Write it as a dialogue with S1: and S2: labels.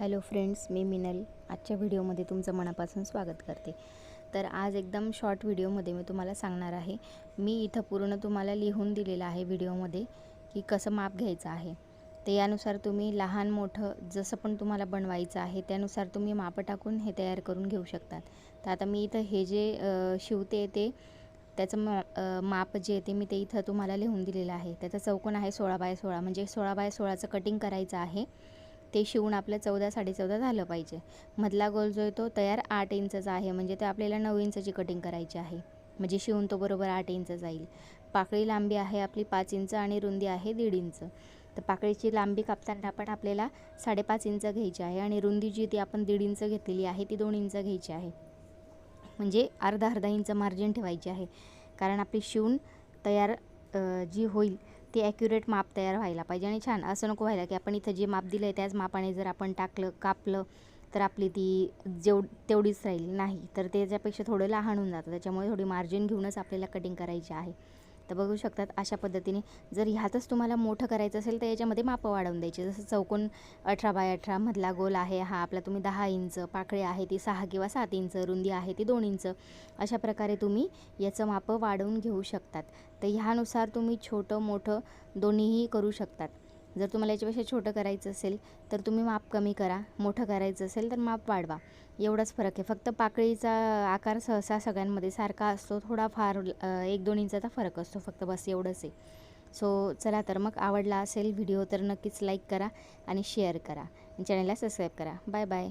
S1: Hello friends मी मिनल. आजच्या व्हिडिओमध्ये तुमचं मनापासून स्वागत करते. तर आज एकदम शॉर्ट व्हिडिओमध्ये मी तुम्हाला सांगणार आहे. मी इथं पूर्ण तुम्हाला लिहून दिलेलं आहे व्हिडिओमध्ये की कसं माप घ्यायचं आहे. ते यानुसार तुम्ही लहान मोठं जसं पण तुम्हाला बनवायचं आहे त्यानुसार तुम्ही मापं टाकून हे तयार करून घेऊ शकतात. तर आता मी इथं हे जे शिवते ते त्याचं मा माप जे येते ते मी ते इथं तुम्हाला लिहून दिलेलं आहे. त्याचा चौकोन आहे सोळा बाय सोळा. म्हणजे सोळा बाय सोळाचं कटिंग करायचं आहे. ते शिवून आपलं चौदा साडेचौदा झालं पाहिजे. मधला गोल जो आहे तो तयार आठ इंचचा आहे. म्हणजे ते आपल्याला नऊ इंचची कटिंग करायची आहे. म्हणजे शिवून तो बरोबर आठ इंच जाईल. पाकळी लांबी आहे आपली पाच इंच आणि रुंदी आहे दीड इंच. तर पाकळीची लांबी कापताना पण आपल्याला साडेपाच इंच घ्यायची आहे आणि रुंदी जी ती आपण दीड इंच घेतलेली आहे ती दोन इंच घ्यायची आहे. म्हणजे अर्धा अर्धा इंच मार्जिन ठेवायची आहे. कारण आपली शिवून तयार जी होईल ती ॲक्युरेट माप तयार व्हायला पाहिजे. आणि छान असं नको व्हायला की आपण इथं जे माप दिलं आहे त्याच मापाने जर आपण टाकलं कापलं तर आपली ती जेव तेवढीच राहील. नाही तर त्याच्यापेक्षा थोडं लहान होऊन जातं. त्याच्यामुळे थोडी मार्जिन घेऊनच आपल्याला कटिंग करायची आहे. तर बघू शकतात अशा पद्धतीने. जर ह्यातच तुम्हाला मोठं करायचं असेल तर याच्यामध्ये मापं वाढवून द्यायची. जसं चौकोन अठरा बाय अठरा मधला गोल आहे. हा आपला तुम्ही दहा इंच पाकळी आहे ती सहा किंवा सात इंच रुंदी आहे ती दोन इंच. अशा प्रकारे तुम्ही याचं मापं वाढवून घेऊ शकतात. तर ह्यानुसार तुम्ही छोटं मोठं दोन्हीही करू शकतात. जर तुम्हाला याच्यापेक्षा छोटं करायचं असेल तर तुम्ही माप कमी करा. मोठं करायचं असेल तर माप वाढवा. एवढाच फरक आहे. फक्त पाकळीचा आकार सहसा सगळ्यांमध्ये सारखा असतो. थोडाफार एक दोन इंचाचा फरक असतो. फक्त बस एवढंच आहे. सो चला तर मग आवडला असेल व्हिडिओ तर नक्कीच लाईक करा आणि शेअर करा. चॅनलला सबस्क्राईब करा. Bye bye.